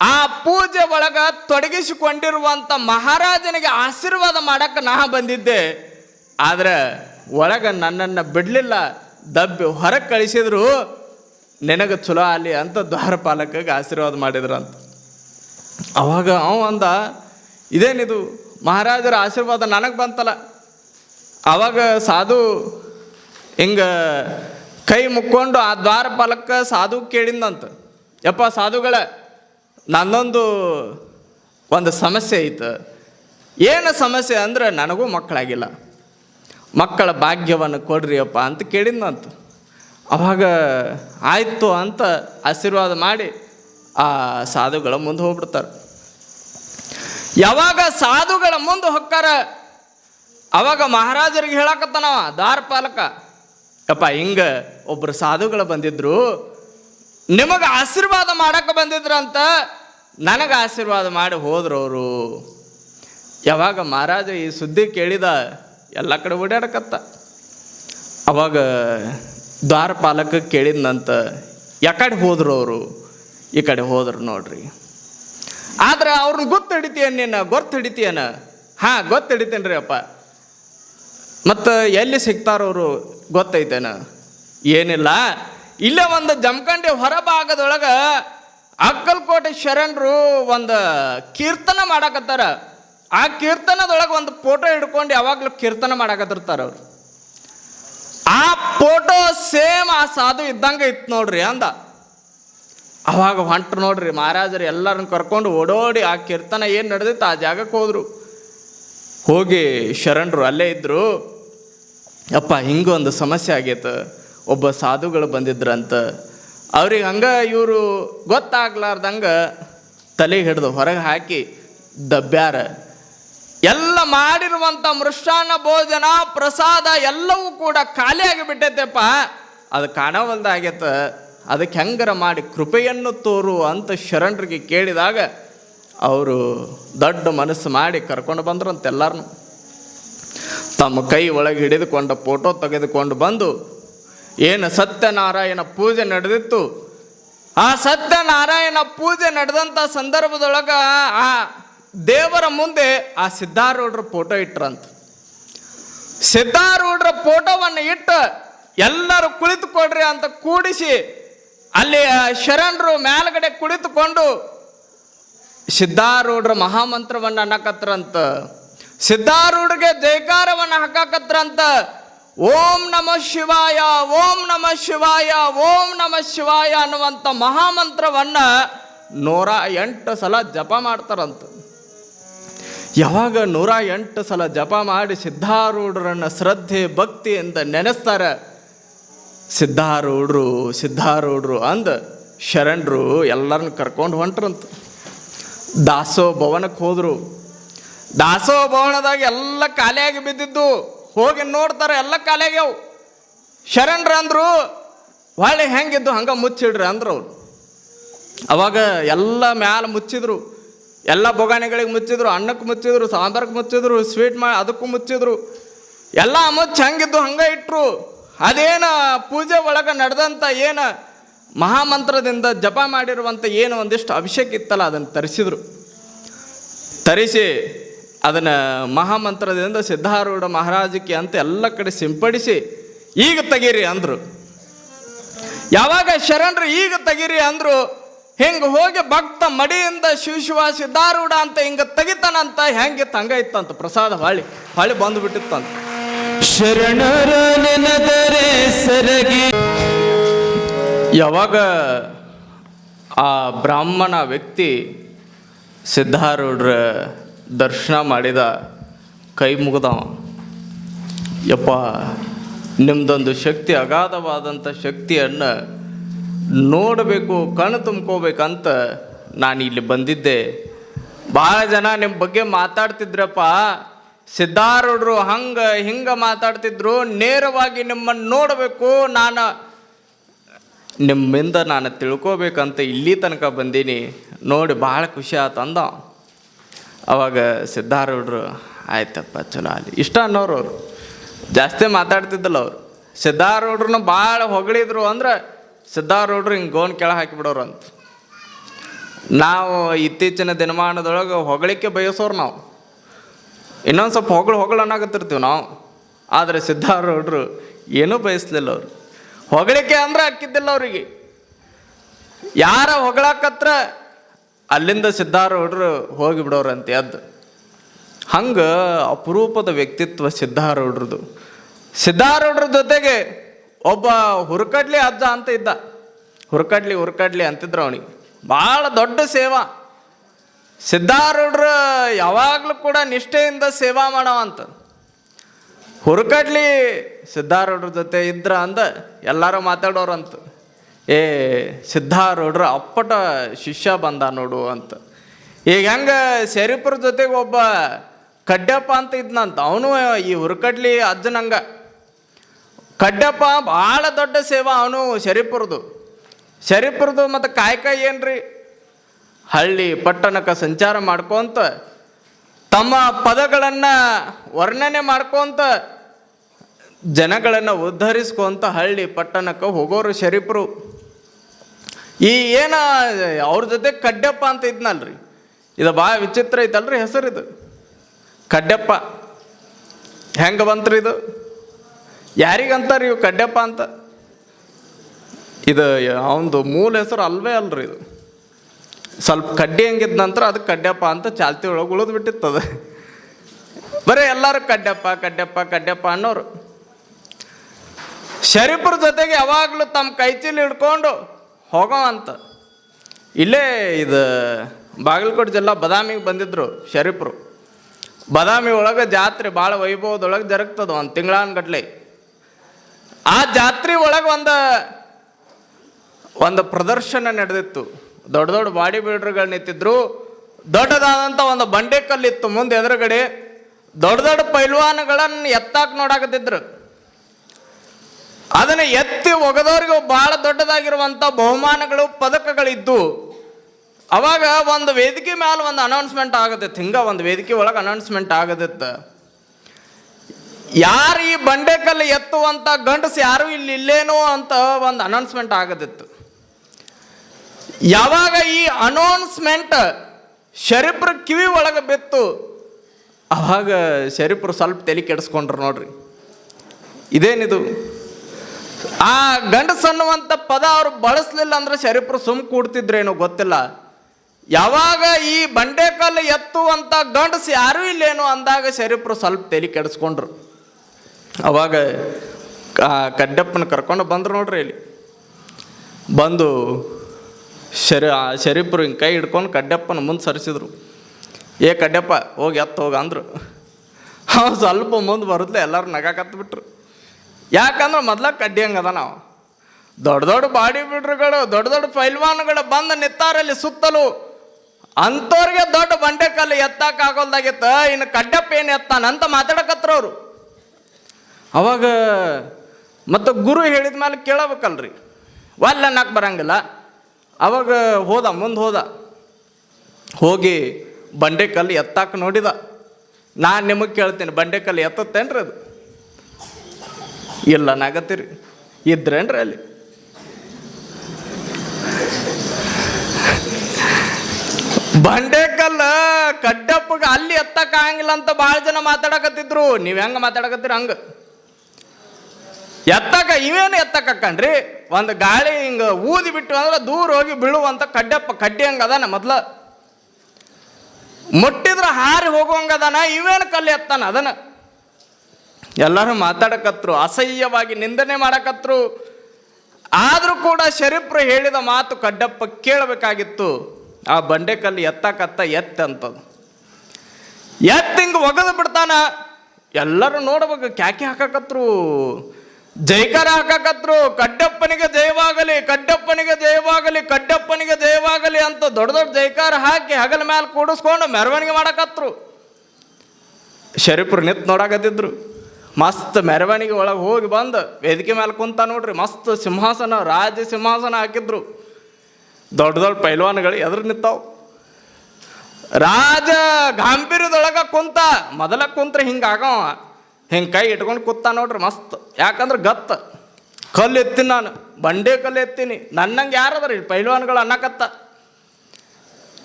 ಆ ಪೂಜೆ ಒಳಗೆ ತೊಡಗಿಸಿಕೊಂಡಿರುವಂಥ ಮಹಾರಾಜನಿಗೆ ಆಶೀರ್ವಾದ ಮಾಡಕ್ಕೆ ನಾ ಬಂದಿದ್ದೆ. ಆದರೆ ಒಳಗೆ ನನ್ನನ್ನು ಬಿಡಲಿಲ್ಲ. ದಬ್ಬಿ ಹೊರಗೆ ಕಳಿಸಿದ್ರು ನಿನಗೆ ಚಲೋ ಅಲ್ಲಿ ಅಂತ ದ್ವಾರಪಾಲಕಗೆ ಆಶೀರ್ವಾದ ಮಾಡಿದ್ರು ಅಂತ. ಅವಾಗ ಅವ ಅಂದ, ಇದೇನಿದು? ಮಹಾರಾಜರ ಆಶೀರ್ವಾದ ನನಗೆ ಬಂತಲ್ಲ. ಅವಾಗ ಸಾಧು ಹಿಂಗೆ ಕೈ ಮುಕ್ಕೊಂಡು ಆ ದ್ವಾರಪಾಲಕ ಸಾಧು ಕೇಳಿದಂತ ಯಪ್ಪ ಸಾಧುಗಳ, ನನ್ನೊಂದು ಒಂದು ಸಮಸ್ಯೆ ಐತೆ. ಏನು ಸಮಸ್ಯೆ ಅಂದ್ರೆ ನನಗೂ ಮಕ್ಕಳಾಗಿಲ್ಲ. ಮಕ್ಕಳ ಭಾಗ್ಯವನ್ನು ಕೊಡ್ರಿಯಪ್ಪ ಅಂತ ಕೇಳಿದ್ನಂತ. ಅವಾಗ ಆಯಿತು ಅಂತ ಆಶೀರ್ವಾದ ಮಾಡಿ ಆ ಸಾಧುಗಳ ಮುಂದೆ ಹೋಗ್ಬಿಡ್ತಾರೆ. ಯಾವಾಗ ಸಾಧುಗಳ ಮುಂದೆ ಹೊಕ್ಕಾರ, ಅವಾಗ ಮಹಾರಾಜರಿಗೆ ಹೇಳಕತ್ತನವ ದಾರಪಾಲಕ ಯಪ್ಪ ಹಿಂಗ ಒಬ್ಬರು ಸಾಧುಗಳು ಬಂದಿದ್ರು, ನಿಮಗೆ ಆಶೀರ್ವಾದ ಮಾಡಕ್ಕೆ ಅಂತ ನನಗೆ ಆಶೀರ್ವಾದ ಮಾಡಿ ಹೋದ್ರು ಅವರು. ಯಾವಾಗ ಮಹಾರಾಜ ಈ ಸುದ್ದಿ ಕೇಳಿದ, ಎಲ್ಲ ಕಡೆ ಓಡಾಡಕತ್ತ. ಅವಾಗ ದ್ವಾರಪಾಲಕ ಕೇಳಿದ್ನಂತ ಯಾಕಡೆ ಹೋದ್ರು ಅವರು? ಈ ಕಡೆ ಹೋದ್ರು ನೋಡ್ರಿ. ಆದ್ರೆ ಅವ್ರನ್ನ ಗೊತ್ತು ಹಿಡಿತೀಯನ್ ನೀನು? ಗೊತ್ತು ಹಿಡಿತೀಯನ ಹಾಂ ಗೊತ್ತು ಹಿಡಿತೇನ್ರಿ ಅಪ್ಪ. ಮತ್ತು ಎಲ್ಲಿ ಸಿಗ್ತಾರವರು ಗೊತ್ತೈತೇನ? ಏನಿಲ್ಲ. ಇಲ್ಲೇ ಒಂದು ಜಮಖಂಡಿ ಹೊರಭಾಗದೊಳಗೆ ಅಕ್ಕಲ್ಕೋಟೆ ಶರಣರು ಒಂದು ಕೀರ್ತನ ಮಾಡಾಕತ್ತಾರ. ಆ ಕೀರ್ತನದೊಳಗೆ ಒಂದು ಫೋಟೋ ಹಿಡ್ಕೊಂಡು ಯಾವಾಗಲೂ ಕೀರ್ತನ ಮಾಡಾಕತ್ತಿರ್ತಾರ ಅವ್ರು. ಆ ಫೋಟೋ ಸೇಮ್ ಆ ಸಾಧು ಇದ್ದಂಗೆ ಇತ್ತು ನೋಡ್ರಿ ಅಂದ. ಅವಾಗ ಹೊಂಟ್ರು ನೋಡ್ರಿ ಮಹಾರಾಜರು ಎಲ್ಲರನ್ನ ಕರ್ಕೊಂಡು ಓಡೋಡಿ ಆ ಕೀರ್ತನ ಏನು ನಡೆದಿತ್ತು? ಆ ಜಾಗಕ್ಕೆ ಹೋದರು. ಹೋಗಿ ಶರಣರು ಅಲ್ಲೇ ಇದ್ದರು ಅಪ್ಪ ಹಿಂಗೊಂದು ಸಮಸ್ಯೆ ಆಗೈತೆ. ಒಬ್ಬ ಸಾಧುಗಳು ಬಂದಿದ್ರಂತ. ಅವ್ರಿಗೆ ಹಂಗೆ ಇವರು ಗೊತ್ತಾಗ್ಲಾರ್ದಂಗೆ ತಲೆ ಹಿಡಿದು ಹೊರಗೆ ಹಾಕಿ ದಬ್ಬ್ಯಾರ. ಎಲ್ಲ ಮಾಡಿರುವಂಥ ಮೃಷ್ಟಾನ್ನ ಭೋಜನ, ಪ್ರಸಾದ ಎಲ್ಲವೂ ಕೂಡ ಖಾಲಿಯಾಗಿ ಆಗಿಬಿಟ್ಟೈತೆಪ್ಪ. ಅದು ಕಾಣವಲ್ದಾಗೈತ, ಅದಕ್ಕೆ ಹೆಂಗರ ಮಾಡಿ ಕೃಪೆಯನ್ನು ತೋರು ಅಂತ ಶರಣರಿಗೆ ಕೇಳಿದಾಗ ಅವರು ದೊಡ್ಡ ಮನಸ್ಸು ಮಾಡಿ ಕರ್ಕೊಂಡು ಬಂದ್ರಂತ ಎಲ್ಲರೂ ತಮ್ಮ ಕೈ ಒಳಗೆ ಹಿಡಿದುಕೊಂಡ ಫೋಟೋ ತೆಗೆದುಕೊಂಡು ಬಂದು, ಏನು ಸತ್ಯನಾರಾಯಣ ಪೂಜೆ ನಡೆದಿತ್ತು. ಆ ಸತ್ಯನಾರಾಯಣ ಪೂಜೆ ನಡೆದಂಥ ಸಂದರ್ಭದೊಳಗೆ ಆ ದೇವರ ಮುಂದೆ ಆ ಸಿದ್ಧಾರೂಢರ ಫೋಟೋ ಇಟ್ರಂತ. ಸಿದ್ಧಾರೂಢರ ಫೋಟೋವನ್ನು ಇಟ್ಟು ಎಲ್ಲರೂ ಕುಳಿತುಕೊಡ್ರಿ ಅಂತ ಕೂಡಿಸಿ ಅಲ್ಲಿ ಶರಣರು ಮೇಲ್ಗಡೆ ಕುಳಿತುಕೊಂಡು ಸಿದ್ಧಾರೂಢರ ಮಹಾಮಂತ್ರವನ್ನು ಅನ್ನಕತ್ರಂತ ಸಿದ್ಧಾರೂಢಗೆ ಜೈಕಾರವನ್ನು ಹಾಕಕತ್ರಂತ ಓಂ ನಮ ಶಿವಾಯ, ಓಂ ನಮ ಶಿವಾಯ, ಓಂ ನಮ ಶಿವಾಯ ಅನ್ನುವಂಥ ಮಹಾಮಂತ್ರವನ್ನು ನೂರ ಎಂಟು ಸಲ ಜಪ ಮಾಡ್ತಾರಂತ. ಯಾವಾಗ ನೂರ ಎಂಟು ಸಲ ಜಪ ಮಾಡಿ ಸಿದ್ಧಾರೂಢರನ್ನ ಶ್ರದ್ಧೆ ಭಕ್ತಿಯಿಂದ ನೆನೆಸ್ತಾರೆ. ಸಿದ್ಧಾರೂಢರು ಸಿದ್ಧಾರೂಢರು ಅಂದ ಶರಣರು ಎಲ್ಲರನ್ನು ಕರ್ಕೊಂಡು ಹೊಂಟ್ರಂತ. ದಾಸೋ ಭವನಕ್ಕೆ ಹೋದರು. ದಾಸೋ ಭವನದಾಗ ಎಲ್ಲ ಖಾಲಿಯಾಗಿ ಬಿದ್ದಿದ್ದು. ಹೋಗಿ ನೋಡ್ತಾರೆ ಎಲ್ಲ ಖಾಲಿಯಾಗ್ಯಾವು ಶರಣರು ಅಂದರು, ಹೊಳ್ಳಿ ಹೆಂಗಿದ್ದು ಹಂಗೆ ಮುಚ್ಚಿಡ್ರಿ ಅಂದ್ರು ಅವ್ರು. ಅವಾಗ ಎಲ್ಲ ಮ್ಯಾಲ ಮುಚ್ಚಿದ್ರು. ಎಲ್ಲ ಬೊಗಾಣಿಗಳಿಗೆ ಮುಚ್ಚಿದ್ರು, ಅನ್ನಕ್ಕೆ ಮುಚ್ಚಿದ್ರು, ಸಾಂಬಾರಕ್ಕೆ ಮುಚ್ಚಿದ್ರು ಸ್ವೀಟ್ ಮಾಡಿ ಅದಕ್ಕೂ ಮುಚ್ಚಿದ್ರು. ಎಲ್ಲ ಮುಚ್ಚಿ ಹಂಗಿದ್ದು ಹಂಗೆ ಇಟ್ರು. ಅದೇನ ಪೂಜೆ ಒಳಗೆ ನಡೆದಂಥ ಏನು ಮಹಾಮಂತ್ರದಿಂದ ಜಪ ಮಾಡಿರುವಂಥ ಏನು ಒಂದಿಷ್ಟು ಅಭಿಷೇಕ ಇತ್ತಲ್ಲ, ಅದನ್ನು ತರಿಸಿದ್ರು. ತರಿಸಿ ಅದನ್ನು ಮಹಾಮಂತ್ರದಿಂದ ಸಿದ್ಧಾರೂಢ ಮಹಾರಾಜಕ್ಕೆ ಅಂತ ಎಲ್ಲ ಕಡೆ ಸಿಂಪಡಿಸಿ ಈಗ ತೆಗೀರಿ ಅಂದರು. ಯಾವಾಗ ಶರಣರು ಈಗ ತೆಗೀರಿ ಅಂದ್ರು ಹಿಂಗೆ ಹೋಗಿ ಭಕ್ತ ಮಡಿಯಿಂದ ಶಿವ ಶಿವ ಸಿದ್ಧಾರೂಢ ಅಂತ ಹಿಂಗೆ ತೆಗಿತಾನಂತ ಹೆಂಗೆ ತಂಗ ಇತ್ತಂತ ಪ್ರಸಾದ ಹೊಳ್ಳಿ ಹೊಳ್ಳಿ ಬಂದು ಬಿಟ್ಟಿತ್ತಂತ ಶರಣರ ನೆನದರೆ ಸರಗಿ. ಯಾವಾಗ ಆ ಬ್ರಾಹ್ಮಣ ವ್ಯಕ್ತಿ ಸಿದ್ಧಾರೂಢರ ದರ್ಶನ ಮಾಡಿದ ಕೈ ಮುಗಿದವ. ಯಪ್ಪ ನಿಮ್ದೊಂದು ಶಕ್ತಿ ಅಗಾಧವಾದಂಥ ಶಕ್ತಿಯನ್ನು ನೋಡಬೇಕು, ಕಣ್ಣು ತುಂಬ್ಕೋಬೇಕಂತ ನಾನು ಇಲ್ಲಿ ಬಂದಿದ್ದೆ. ಭಾಳ ಜನ ನಿಮ್ಮ ಬಗ್ಗೆ ಮಾತಾಡ್ತಿದ್ರಪ್ಪ. ಸಿದ್ಧಾರೂಢರು ಹಂಗೆ ಹಿಂಗೆ ಮಾತಾಡ್ತಿದ್ರು, ನೇರವಾಗಿ ನಿಮ್ಮನ್ನು ನೋಡಬೇಕು, ನಾನು ನಿಮ್ಮಿಂದ ನಾನು ತಿಳ್ಕೋಬೇಕಂತ ಇಲ್ಲಿ ತನಕ ಬಂದೀನಿ. ನೋಡಿ ಭಾಳ ಖುಷಿ ಆತು ಅಂದ. ಅವಾಗ ಸಿದ್ಧಾರೂಢರು, ಆಯ್ತಪ್ಪ, ಚಲೋ ಅಲ್ಲಿ ಇಷ್ಟ ಅನ್ನೋರು ಅವರು. ಜಾಸ್ತಿ ಮಾತಾಡ್ತಿದ್ದಲ್ಲ ಅವರು. ಸಿದ್ಧಾರೂಢರು ಭಾಳ ಹೊಗಳಿದ್ರು ಅಂದ್ರೆ ಸಿದ್ಧಾರೂಢರು ಹಿಂಗೆ ಗೋನ್ ಕೆಳ ಹಾಕಿಬಿಡೋರು ಅಂತ. ನಾವು ಇತ್ತೀಚಿನ ದಿನಮಾನದೊಳಗೆ ಹೊಗಳಿಕೆ ಬಯಸೋರು ನಾವು. ಇನ್ನೊಂದು ಸ್ವಲ್ಪ ಹೊಗಳು ಹೊಗಳು ನಾವು. ಆದರೆ ಸಿದ್ಧಾರೂಢರು ಏನೂ ಬಯಸ್ಲಿಲ್ಲ ಅವರು. ಹೊಗಳಿಕೆ ಅಂದ್ರೆ ಹಾಕಿದ್ದಿಲ್ಲ ಅವರಿಗೆ. ಯಾರ ಹೊಗಳಾಕತ್ರ ಅಲ್ಲಿಂದ ಸಿದ್ಧಾರೂಢರು ಹೋಗಿಬಿಡೋರಂತೆ ಅದು ಹಂಗೆ ಅಪರೂಪದ ವ್ಯಕ್ತಿತ್ವ ಸಿದ್ಧಾರೂಢರದು ಸಿದ್ಧಾರೂಢರ ಜೊತೆಗೆ ಒಬ್ಬ ಹುರ್ಕಡ್ಲಿ ಅಜ್ಜ ಅಂತ ಇದ್ದ. ಹುರ್ಕಡ್ಲಿ ಹುರ್ಕಡ್ಲಿ ಅಂತಿದ್ರು ಅವನಿಗೆ. ಭಾಳ ದೊಡ್ಡ ಸೇವಾ. ಸಿದ್ಧಾರೂಢರು ಯಾವಾಗಲೂ ಕೂಡ ನಿಷ್ಠೆಯಿಂದ ಸೇವಾ ಮಾಡವಂತ ಹುರ್ಕಡ್ಲಿ ಸಿದ್ಧಾರೂಢರ ಜೊತೆ ಇದ್ರ ಅಂದ ಎಲ್ಲರೂ ಮಾತಾಡೋರಂತ ಏ, ಸಿದ್ಧಾರೂಢರ ಅಪ್ಪಟ ಶಿಷ್ಯ ಬಂದ ನೋಡು ಅಂತ. ಈಗ ಹೆಂಗೆ ಶರೀಫ್ರ ಜೊತೆಗೆ ಒಬ್ಬ ಕಡ್ಡಪ್ಪ ಅಂತ ಇದ್ನಂತ. ಅವನು ಈ ಹುರ್ಕಡ್ಲಿ ಅಜ್ಜನಂಗ. ಕಡ್ಡಪ್ಪ ಭಾಳ ದೊಡ್ಡ ಸೇವಾ ಅವನು ಶರೀಪುರದು. ಶರೀಪುರದು ಮತ್ತು ಕಾಯಕ ಏನ್ರಿ? ಹಳ್ಳಿ ಪಟ್ಟಣಕ್ಕೆ ಸಂಚಾರ ಮಾಡ್ಕೊಂತ, ತಮ್ಮ ಪದಗಳನ್ನು ವರ್ಣನೆ ಮಾಡ್ಕೊಂತ, ಜನಗಳನ್ನು ಉದ್ಧರಿಸ್ಕೊಂತ ಹಳ್ಳಿ ಪಟ್ಟಣಕ್ಕೆ ಹೋಗೋರು ಶರೀಫರು ಈ ಏನ ಅವ್ರ ಜೊತೆ ಕಡ್ಡಪ್ಪ ಅಂತ ಇದ್ನಲ್ರಿ? ಇದು ಭಾಳ ವಿಚಿತ್ರ ಐತಲ್ರಿ ಹೆಸರು ಇದು ಕಡ್ಡಪ್ಪ. ಹೆಂಗೆ ಬಂತ್ರಿ ಇದು? ಯಾರಿಗಂತಾರ ಇವು ಕಡ್ಡಪ್ಪ ಅಂತ? ಇದು ಅವನದು ಮೂಲ ಹೆಸರು ಅಲ್ವೇ ಅಲ್ರಿ ಇದು. ಸ್ವಲ್ಪ ಕಡ್ಡಿ ಹಂಗಿದ ನಂತರ ಅದು ಕಡ್ಡಪ್ಪ ಅಂತ ಚಾಲ್ತಿ ಒಳಗೆ ಉಳಿದು ಬಿಟ್ಟಿತ್ತದ. ಬರೀ ಎಲ್ಲರೂ ಕಡ್ಡಪ್ಪ ಕಡ್ಡಪ್ಪ ಕಡ್ಡಪ್ಪ ಅನ್ನೋರು. ಶರೀಫ್ರ ಜೊತೆಗೆ ಯಾವಾಗಲೂ ತಮ್ಮ ಕೈಚೀಲಿ ಹಿಡ್ಕೊಂಡು ಹೋಗೋ ಅಂತ. ಇಲ್ಲೇ ಇದು ಬಾಗಲಕೋಟೆ ಜಿಲ್ಲಾ ಬದಾಮಿಗೆ ಬಂದಿದ್ರು ಶರೀಫ್ರು. ಬದಾಮಿ ಒಳಗೆ ಜಾತ್ರೆ ಭಾಳ ವೈಭವದೊಳಗೆ ಜರುಗ್ತದ ಒಂದು ತಿಂಗಳಾನ್ಗಟ್ಲೆ ಆ ಜಾತ್ರೆ ಒಳಗೆ ಒಂದು ಒಂದು ಪ್ರದರ್ಶನ ನಡೆದಿತ್ತು. ದೊಡ್ಡ ದೊಡ್ಡ ಬಾಡಿ ಬಿಲ್ಡರ್ಗಳು ನಿಂತಿದ್ರು. ದೊಡ್ಡದಾದಂಥ ಒಂದು ಬಂಡೆ ಕಲ್ಲಿತ್ತು. ಮುಂದೆ ಎದುರುಗಡೆ ದೊಡ್ಡ ದೊಡ್ಡ ಪೈಲ್ವಾನ್ಗಳನ್ನು ಎತ್ತಾಕ್ ನೋಡಾಕತ್ತಿದ್ರು. ಅದನ್ನು ಎತ್ತಿ ಒಗದವ್ರಿಗೆ ಭಾಳ ದೊಡ್ಡದಾಗಿರುವಂಥ ಬಹುಮಾನಗಳು, ಪದಕಗಳಿದ್ದು, ಅವಾಗ ಒಂದು ವೇದಿಕೆ ಮೇಲೆ ಒಂದು ಅನೌನ್ಸ್ಮೆಂಟ್ ಆಗದಿತ್ತು. ಹಿಂಗೆ ಒಂದು ವೇದಿಕೆ ಒಳಗೆ ಅನೌನ್ಸ್ಮೆಂಟ್ ಆಗದಿತ್ತು. ಯಾರು ಈ ಬಂಡೆಕಲ್ಲು ಎತ್ತುವಂಥ ಗಂಡಸು ಯಾರು ಇಲ್ಲಿ ಇಲ್ಲೇನೋ ಅಂತ ಒಂದು ಅನೌನ್ಸ್ಮೆಂಟ್ ಆಗದಿತ್ತು. ಯಾವಾಗ ಈ ಅನೌನ್ಸ್ಮೆಂಟ್ ಶರೀಫ್ರ ಕಿವಿ ಒಳಗೆ ಬಿತ್ತು ಆವಾಗ ಶರೀಫ್ರು ಸ್ವಲ್ಪ ತಲೆ ಕೆಡಿಸ್ಕೊಂಡ್ರು ನೋಡ್ರಿ. ಇದೇನಿದು? ಆ ಗಂಡಸ್ ಅನ್ನುವಂಥ ಪದ ಅವರು ಬಳಸಲಿಲ್ಲ ಅಂದ್ರೆ ಶರೀಫ್ರು ಸುಮ್ ಕೂಡ್ತಿದ್ರೇನೋ ಗೊತ್ತಿಲ್ಲ. ಯಾವಾಗ ಈ ಬಂಡೆಕಲ್ಲು ಎತ್ತುವಂಥ ಗಂಡಸು ಯಾರೂ ಇಲ್ಲೇನೋ ಅಂದಾಗ ಶರೀಫ್ರು ಸ್ವಲ್ಪ ತಲೆ ಕೆಡಿಸ್ಕೊಂಡ್ರು. ಅವಾಗ ಕಡ್ಡಪ್ಪನ ಕರ್ಕೊಂಡು ಬಂದ್ರು ನೋಡ್ರಿ ಇಲ್ಲಿ. ಬಂದು ಶರಿ, ಆ ಶರೀಫ್ರು ಹಿಂಗೆ ಕೈ ಹಿಡ್ಕೊಂಡು ಕಡ್ಡಪ್ಪನ ಮುಂದೆ ಸರಿಸಿದ್ರು. ಏ ಕಡ್ಡಪ್ಪ, ಹೋಗಿ ಎತ್ತ ಹೋಗ ಅಂದರು. ಅವ್ರು ಸ್ವಲ್ಪ ಮುಂದೆ ಬರುತ್ತೆ ಎಲ್ಲರೂ ನಗಾಕತ್ತು ಬಿಟ್ರು. ಯಾಕಂದ್ರೆ ಮೊದ್ಲ ಕಡ್ಡಿ ಹಂಗದ ನಾವು ದೊಡ್ಡ ದೊಡ್ಡ ಬಾಡಿ ಬಿಲ್ಡರ್ಗಳು, ದೊಡ್ಡ ದೊಡ್ಡ ಪೈಲ್ವಾನ್ಗಳು ಬಂದು ನಿತ್ತಾರಲ್ಲಿ ಸುತ್ತಲೂ. ಅಂಥವ್ರಿಗೆ ದೊಡ್ಡ ಬಂಡೆ ಕಲ್ಲು ಎತ್ತಕ್ಕಾಗೋಲ್ದಾಗಿತ್ತು ಇನ್ನು ಕಡ್ಡಪ್ಪ ಏನು ಎತ್ತಾನಂತ ಮಾತಾಡಕತ್ರ ಅವರು. ಅವಾಗ ಮತ್ತು ಗುರು ಹೇಳಿದ ಮೇಲೆ ಕೇಳಬೇಕಲ್ರಿ. ಒಲ್ಲ ಅನ್ನಕ್ಕೆ ಬರಂಗಿಲ್ಲ. ಅವಾಗ ಹೋದ, ಮುಂದೆ ಹೋದ. ಹೋಗಿ ಬಂಡೆಕಲ್ಲು ಎತ್ತಾಕ ನೋಡಿದ. ನಾನು ನಿಮಗೆ ಕೇಳ್ತೀನಿ ಬಂಡೆಕಲ್ಲು ಎತ್ತತ್ತೇನ್ರಿ ಅದು? ಇಲ್ಲ, ನಾಗತ್ತೀರಿ. ಇದ್ರೇನ್ರಿ ಅಲ್ಲಿ? ಬಂಡೆಕಲ್ಲ ಕಡ್ಡಪ್ಪಗೆ ಅಲ್ಲಿ ಎತ್ತಕ್ಕ ಆಗಂಗಿಲ್ಲ ಅಂತ ಭಾಳ ಜನ ಮಾತಾಡಕತ್ತಿದ್ರು. ನೀವು ಹೆಂಗೆ ಮಾತಾಡಕತ್ತೀರಿ ಹಂಗೆ? ಎತ್ತಕ, ಇವೇನು ಎತ್ತಕಕ್ಕನ್ರಿ ಒಂದು ಗಾಳಿ ಹಿಂಗೆ ಊದಿ ಬಿಟ್ಟು ಅಂದ್ರೆ ದೂರ ಹೋಗಿ ಬೀಳುವಂಥ ಕಡ್ಡಪ್ಪ ಕಡ್ಡಿ ಹಂಗದಾನ ಮೊದ್ಲ. ಮುಟ್ಟಿದ್ರೆ ಹಾರಿ ಹೋಗುವಂಗದಾನ ಇವೇನು ಕಲ್ಲು ಎತ್ತಾನ ಅದನ್ನ. ಎಲ್ಲರೂ ಮಾತಾಡಕತ್ರು, ಅಸಹ್ಯವಾಗಿ ನಿಂದನೆ ಮಾಡಕತ್ರು. ಆದರೂ ಕೂಡ ಶರೀಫ್ರು ಹೇಳಿದ ಮಾತು ಕಡ್ಡಪ್ಪ ಕೇಳಬೇಕಾಗಿತ್ತು. ಆ ಬಂಡೆಕಲ್ಲು ಎತ್ತಕತ್ತ ಎತ್ತಂತದು ಎತ್ತ ಹಿಂಗೆ ಒಗದು ಬಿಡ್ತಾನ. ಎಲ್ಲರೂ ನೋಡ್ಬೇಕು, ಕ್ಯಾಕೆ ಹಾಕಕತ್ರು. ಜೈಕಾರ ಹಾಕಕತ್ರು ಕಡ್ಡಪ್ಪನಿಗೆ ಜಯವಾಗಲಿ ಕಡ್ಡಪ್ಪನಿಗೆ ಜಯವಾಗಲಿ ಕಡ್ಡಪ್ಪನಿಗೆ ಜಯವಾಗಲಿ ಅಂತ ದೊಡ್ಡ ದೊಡ್ಡ ಜೈಕಾರ ಹಾಕಿ ಹಗಲ ಮೇಲೆ ಕೂಡಿಸ್ಕೊಂಡು ಮೆರವಣಿಗೆ ಮಾಡಕತ್ರು. ಶರೀಫ್ರು ನಿಂತು ನೋಡಕತ್ತಿದ್ರು. ಮಸ್ತ್ ಮೆರವಣಿಗೆ ಒಳಗೆ ಹೋಗಿ ಬಂದು ವೇದಿಕೆ ಮೇಲೆ ಕುಂತ ನೋಡ್ರಿ, ಮಸ್ತ್ ಸಿಂಹಾಸನ, ರಾಜ ಸಿಂಹಾಸನ ಹಾಕಿದ್ರು. ದೊಡ್ಡ ದೊಡ್ಡ ಪೈಲ್ವಾನ್ಗಳು ಎದುರು ನಿಂತಾವ್. ರಾಜ ಗಾಂಭೀರ್ಯದೊಳಗ ಕುಂತ, ಮೊದಲ ಕುಂತ್ರೆ ಹಿಂಗಾಗವ. ಹಿಂಗೆ ಕೈ ಇಟ್ಕೊಂಡು ಕೂತ ನೋಡ್ರಿ ಮಸ್ತ್. ಯಾಕಂದ್ರೆ ಗತ್ತ ಕಲ್ಲು ಎತ್ತೀನಿ ನಾನು. ಬಂಡೆ ಕಲ್ಲು ಎತ್ತೀನಿ. ನನ್ನಂಗೆ ಯಾರದ್ರಿ ಪೈಲ್ವಾನ್ಗಳು ಅನ್ನಕತ್ತ.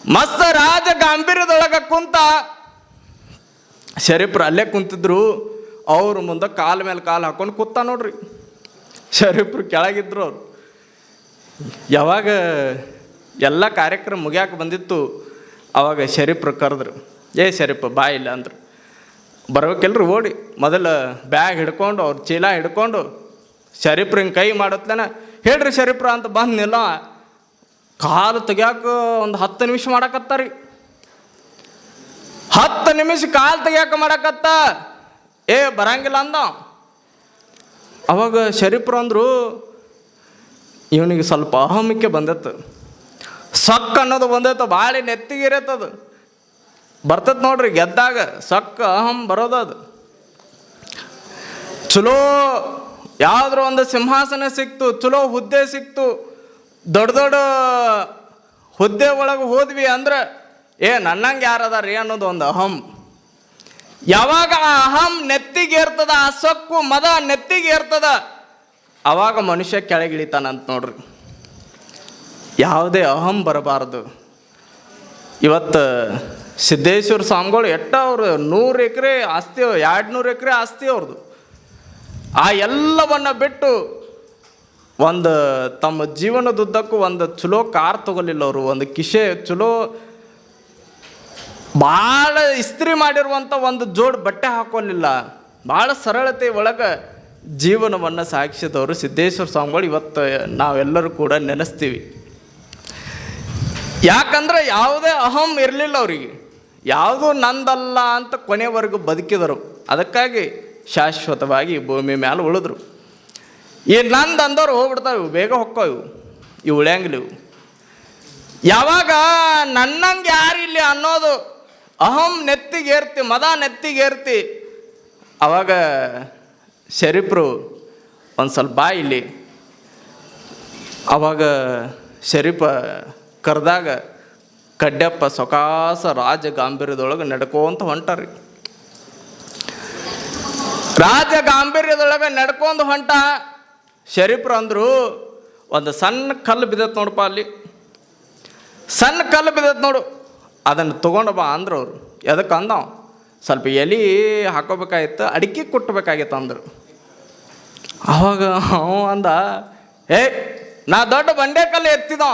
ಮಸ್ತ್ ರಾಜ ಗಾಂಭೀರ್ಯದೊಳಗ ಕುಂತ ಶರೀಫ್ರು ಅಲ್ಲೇ ಕುಂತಿದ್ರು. ಅವ್ರ ಮುಂದೆ ಕಾಲ ಮೇಲೆ ಕಾಲು ಹಾಕೊಂಡು ಕೂತ ನೋಡ್ರಿ. ಶರೀಫ್ರು ಕೆಳಗಿದ್ರು ಅವ್ರು. ಯಾವಾಗ ಎಲ್ಲ ಕಾರ್ಯಕ್ರಮ ಮುಗಿಯಾಕೆ ಬಂದಿತ್ತು, ಅವಾಗ ಶರೀಫ್ರು ಕರೆದ್ರು. ಏ ಶರೀಫ್, ಬಾ ಇಲ್ಲ ಅಂದ್ರು. ಬರ್ಬೇಕೆಲ್ರಿ ಓಡಿ. ಮೊದಲು ಬ್ಯಾಗ್ ಹಿಡ್ಕೊಂಡು, ಅವ್ರ ಚೀಲ ಹಿಡ್ಕೊಂಡು ಶರೀಫ್ರ ಹಿಂಗೆ ಕೈ ಮಾಡತ್ಲೇನ, ಹೇಳ್ರಿ ಶರೀಫ್ರ ಅಂತ ಬಂದು ನಿಲ್ಲ. ಕಾಲು ತೆಗಿಯಾಕ ಒಂದು ಹತ್ತು ನಿಮಿಷ ಮಾಡಕತ್ತಾರಿ ಹತ್ತು ನಿಮಿಷ ಕಾಲು ತೆಗಿಯಾಕ ಮಾಡಕತ್ತ. ಏ, ಬರಂಗಿಲ್ಲ ಅಂದ ಅವಾಗ ಶರೀಫ್ರು ಅಂದರು, ಇವನಿಗೆ ಸ್ವಲ್ಪ ಅಹಮಿಕೆ ಬಂದತ್ತು ಸಕ್ಕ ಅನ್ನೋದು ಬಂದೈತೆ ಭಾಳ ನೆತ್ತಿಗಿರತ್ತದು. ಬರ್ತದ ನೋಡ್ರಿ, ಗೆದ್ದಾಗ ಸಕ್ಕ ಅಹಂ ಬರೋದದು ಚಲೋ ಯಾವುದ್ರ ಒಂದು ಸಿಂಹಾಸನ ಸಿಕ್ತು, ಚಲೋ ಹುದ್ದೆ ಸಿಕ್ತು, ದೊಡ್ಡ ದೊಡ್ಡ ಹುದ್ದೆ ಒಳಗೆ ಹೋದ್ವಿ ಅಂದ್ರೆ, ಏ, ನನ್ನಂಗೆ ಯಾರದಾರ ಅನ್ನೋದು ಒಂದು ಅಹಂ. ಯಾವಾಗ ಆ ಅಹಂ ನೆತ್ತಿಗೇರ್ತದ ಆ ಸೊಕ್ಕು ಮದ ನೆತ್ತಿಗೇರ್ತದ ಅವಾಗ ಮನುಷ್ಯ ಕೆಳಗಿಳಿತಾನಂತ ನೋಡ್ರಿ. ಯಾವುದೇ ಅಹಂ ಬರಬಾರ್ದು. ಇವತ್ತು ಸಿದ್ದೇಶ್ವರ ಸ್ವಾಮಿಗಳು ಎಟ್ಟ ಅವರು? ನೂರು ಎಕರೆ ಆಸ್ತಿ ಎರಡು ನೂರು ಎಕರೆ ಆಸ್ತಿ ಅವ್ರದ್ದು ಆ ಎಲ್ಲವನ್ನು ಬಿಟ್ಟು ಒಂದು ತಮ್ಮ ಜೀವನದುದ್ದಕ್ಕೂ ಒಂದು ಚಲೋ ಕಾರ್ ತಗೊಲಿಲ್ಲ ಅವರು, ಒಂದು ಕಿಶೆ ಚಲೋ ಭಾಳ ಇಸ್ತ್ರಿ ಮಾಡಿರುವಂಥ ಒಂದು ಜೋಡ್ ಬಟ್ಟೆ ಹಾಕೋಲಿಲ್ಲ. ಭಾಳ ಸರಳತೆ ಒಳಗೆ ಜೀವನವನ್ನು ಸಾಗಿಸಿದವರು ಸಿದ್ದೇಶ್ವರ ಸ್ವಾಮಿಗಳು. ಇವತ್ತು ನಾವೆಲ್ಲರೂ ಕೂಡ ನೆನೆಸ್ತೀವಿ. ಯಾಕಂದ್ರೆ ಯಾವುದೇ ಅಹಂ ಇರಲಿಲ್ಲ ಅವರಿಗೆ. ಯಾವುದೂ ನಂದಲ್ಲ ಅಂತ ಕೊನೆವರೆಗೂ ಬದುಕಿದರು. ಅದಕ್ಕಾಗಿ ಶಾಶ್ವತವಾಗಿ ಭೂಮಿ ಮೇಲೆ ಉಳಿದ್ರು. ಈ ನಂದು ಅಂದವ್ರು ಹೋಗ್ಬಿಡ್ತಾವೆ ಇವು ಬೇಗ ಹೊಕ್ಕವು ಇವು. ಇವು ಉಳ್ಯಂಗಿಲ್ಲ ಇವು. ಯಾವಾಗ ನನ್ನಂಗೆ ಯಾರಿಲ್ಲ ಅನ್ನೋದು ಅಹಂ ನೆತ್ತಿಗೇರ್ತಿ, ಮದ ನೆತ್ತಿಗೇರ್ತಿ, ಅವಾಗ ಶರೀಫ್ರು ಒಂದು ಸ್ವಲ್ಪ ಬಾ ಇಲ್ಲಿ. ಅವಾಗ ಶರೀಫ ಕರೆದಾಗ ಕಡ್ಡಪ್ಪ ಸೊಕಾಸ ರಾಜ ಗಾಂಭೀರ್ಯದೊಳಗೆ ನಡ್ಕೋಂತ ಹೊಂಟಾರಿ ರಾಜ ಗಾಂಭೀರ್ಯದೊಳಗೆ ನಡ್ಕೊಂಡು ಹೊಂಟ ಶರೀಫ್ರ ಅಂದರು, ಒಂದು ಸಣ್ಣ ಕಲ್ಲು ಬಿದ್ದತ್ ನೋಡಪ್ಪ ಅಲ್ಲಿ. ಸಣ್ಣ ಕಲ್ಲು ಬಿದ್ದತ್ ನೋಡು, ಅದನ್ನು ತೊಗೊಂಡು ಬಾ ಅಂದ್ರು ಅವರು. ಎದಕ್ಕೆ ಅಂದವ? ಸ್ವಲ್ಪ ಎಲೆ ಹಾಕೋಬೇಕಾಗಿತ್ತು, ಅಡಿಕೆ ಕುಟ್ಟಬೇಕಾಗಿತ್ತು ಅಂದರು. ಅವಾಗ ಅವ ಅಂದ ಏ ನಾ ದೊಡ್ಡ ಬಂಡೆ ಕಲ್ಲು ಎತ್ತಿದವ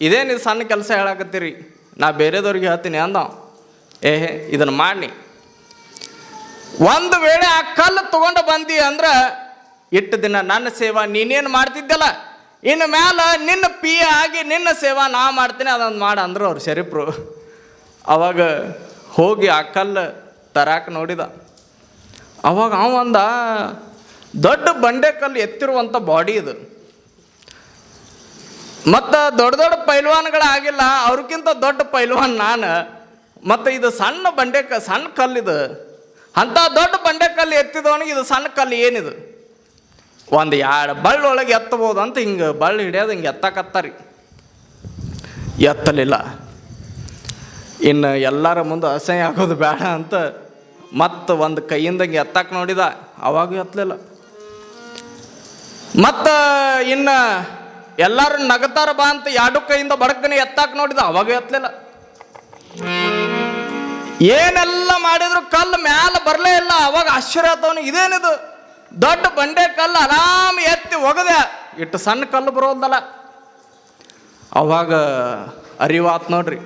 ಇದೇನು ಇದು ಸಣ್ಣ ಕೆಲಸ ಹೇಳಕತ್ತೀರಿ? ನಾ ಬೇರೆದವ್ರಿಗೆ ಹೇಳ್ತೀನಿ ಅಂದ. ಏ ಇದನ್ನು ಮಾಡಿ ಒಂದು ವೇಳೆ ಆ ಕಲ್ಲು ತಗೊಂಡು ಬಂದಿ ಅಂದ್ರೆ ಇಟ್ಟು ದಿನ ನನ್ನ ಸೇವಾ ನೀನೇನು ಮಾಡ್ತಿದ್ದಲ್ಲ? ಇನ್ನು ಮ್ಯಾಲ ನಿನ್ನ ಪಿ ಆಗಿ ನಿನ್ನ ಸೇವಾ ನಾ ಮಾಡ್ತೀನಿ, ಅದೊಂದು ಮಾಡ ಅಂದ್ರು ಅವ್ರು ಶರೀಫ್ರು. ಅವಾಗ ಹೋಗಿ ಆ ಕಲ್ಲು ತರಾಕ ನೋಡಿದ. ಅವಾಗ ಅವಂದ ದೊಡ್ಡ ಬಂಡೆ ಕಲ್ಲು ಎತ್ತಿರುವಂಥ ಬಾಡಿ ಇದು. ಮತ್ತು ದೊಡ್ಡ ದೊಡ್ಡ ಪೈಲ್ವಾನ್ಗಳಾಗಿಲ್ಲ ಅವ್ರಿಗಿಂತ ದೊಡ್ಡ ಪೈಲ್ವಾನ್ ನಾನು. ಮತ್ತು ಇದು ಸಣ್ಣ ಬಂಡೆ ಕ, ಸಣ್ಣ ಕಲ್ಲಿದು. ಅಂಥ ದೊಡ್ಡ ಬಂಡೆ ಕಲ್ಲು ಎತ್ತಿದವನಿಗೆ ಇದು ಸಣ್ಣ ಕಲ್ಲು ಏನಿದು? ಒಂದು ಎರಡು ಬಳ್ಳೊಳಗೆ ಎತ್ತಬೋದು ಅಂತ ಹಿಂಗೆ ಬಳ್ಳಿ ಹಿಡಿಯೋದು ಹಿಂಗೆ ಎತ್ತಕತ್ತಾರಿ. ಎತ್ತಲಿಲ್ಲ. ಇನ್ನು ಎಲ್ಲರ ಮುಂದೆ ಅಸಹ್ಯ ಆಗೋದು ಬೇಡ ಅಂತ ಮತ್ತು ಒಂದು ಕೈಯಿಂದ ಹಿಂಗೆ ಎತ್ತಕ್ಕೆ ನೋಡಿದ, ಅವಾಗೂ ಎತ್ತಲಿಲ್ಲ. ಮತ್ತು ಇನ್ನು ಎಲ್ಲರೂ ನಗತಾರ ಬಾ ಅಂತ ಎರಡು ಕೈಯಿಂದ ಬಡಕನೆ ಎತ್ತಾಕ ನೋಡಿದ, ಅವಾಗ ಎತ್ತಲಿಲ್ಲ ಏನೆಲ್ಲ ಮಾಡಿದ್ರು ಕಲ್ಲು ಮ್ಯಾಲ ಬರಲೇ ಇಲ್ಲ, ಅವಾಗ ಆಶ್ಚರ್ಯ ಆತವನು ಇದೇನಿದು? ದೊಡ್ಡ ಬಂಡೆ ಕಲ್ಲು ಆರಾಮ್ ಎತ್ತಿ ಒಗದೆ. ಇಟ್ಟು ಸಣ್ಣ ಕಲ್ಲು ಬರೋದಲ್ಲ ಅವಾಗ ಅರಿವಾತ್ ನೋಡ್ರಿ.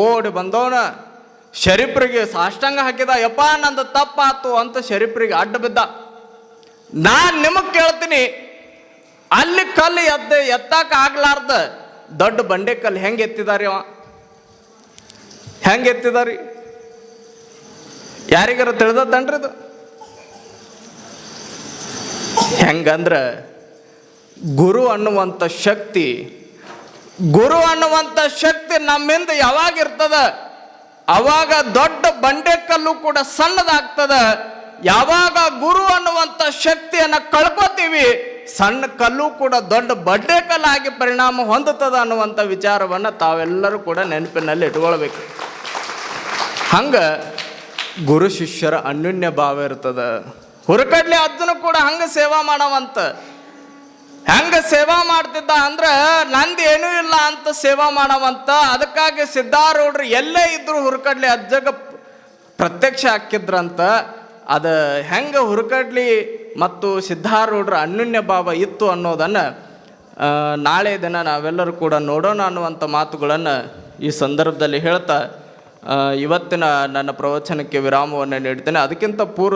ಓಡಿ ಬಂದವನ ಶರೀಫ್ರಿಗೆ ಸಾಷ್ಟಾಂಗ ಹಾಕಿದ, ಯಪ್ಪ ನಂದು ತಪ್ಪಾತು ಅಂತ ಶರೀಫ್ರಿಗೆ ಅಡ್ಡ ಬಿದ್ದ. ನಾನು ನಿಮಗೆ ಕೇಳ್ತೀನಿ ಅಲ್ಲಿ ಕಲ್ಲು ಎದ್ದ ಎತ್ತಾಕ ಆಗ್ಲಾರ್ದ ದೊಡ್ಡ ಬಂಡೆ ಕಲ್ಲು ಹೆಂಗೆ ಎತ್ತಿದಾರಿ ಅವ? ಹೆಂಗೆ ಎತ್ತಿದಾರಿ? ಯಾರಿಗಾರ ತಿಳಿದದ್ದನ್ರಿ ಇದು? ಹೆಂಗಂದ್ರ ಗುರು ಅನ್ನುವಂಥ ಶಕ್ತಿ, ಗುರು ಅನ್ನುವಂಥ ಶಕ್ತಿ ನಮ್ಮಿಂದ ಯಾವಾಗ ಇರ್ತದ? ಅವಾಗ ದೊಡ್ಡ ಬಂಡೆ ಕಲ್ಲು ಕೂಡ ಸಣ್ಣದಾಗ್ತದ. ಯಾವಾಗ ಗುರು ಅನ್ನುವಂಥ ಶಕ್ತಿಯನ್ನು ಕಳ್ಕೊತೀವಿ ಸಣ್ಣ ಕಲ್ಲು ಕೂಡ ದೊಡ್ಡ ಬಡ್ಡೆ ಕಲ್ಲಾಗಿ ಪರಿಣಾಮ ಹೊಂದುತ್ತದೆ ಅನ್ನುವಂಥ ವಿಚಾರವನ್ನು ತಾವೆಲ್ಲರೂ ಕೂಡ ನೆನಪಿನಲ್ಲಿ ಇಟ್ಕೊಳ್ಬೇಕು. ಹಂಗೆ ಗುರು ಶಿಷ್ಯರ ಅನ್ಯೋನ್ಯ ಭಾವ ಇರ್ತದೆ. ಹುರಕಡ್ಲಿ ಅಜ್ಜನು ಕೂಡ ಹಂಗೆ ಸೇವಾ ಮಾಡವಂತ. ಹೆಂಗೆ ಸೇವಾ ಮಾಡ್ತಿದ್ದ ಅಂದ್ರೆ ನಂದು ಏನೂ ಇಲ್ಲ ಅಂತ ಸೇವಾ ಮಾಡವಂತ. ಅದಕ್ಕಾಗಿ ಸಿದ್ಧಾರೂಢರು ಎಲ್ಲೇ ಇದ್ರು ಹುರಕಡ್ಲಿ ಅಜ್ಜಗ ಪ್ರತ್ಯಕ್ಷ ಹಾಕಿದ್ರಂತ. ಅದ ಹೆಂಗೆ ಹುರಕಡ್ಲಿ ಮತ್ತು ಸಿದ್ಧಾರೂಢರ ಅನ್ಯೋನ್ಯ ಭಾವ ಇತ್ತು ಅನ್ನೋದನ್ನು ನಾಳೆ ದಿನ ನಾವೆಲ್ಲರೂ ಕೂಡ ನೋಡೋಣ ಅನ್ನುವಂಥ ಮಾತುಗಳನ್ನು ಈ ಸಂದರ್ಭದಲ್ಲಿ ಹೇಳ್ತಾ ಇವತ್ತಿನ ನನ್ನ ಪ್ರವಚನಕ್ಕೆ ವಿರಾಮವನ್ನು ನೀಡ್ತೇನೆ. ಅದಕ್ಕಿಂತ ಪೂರ್ವ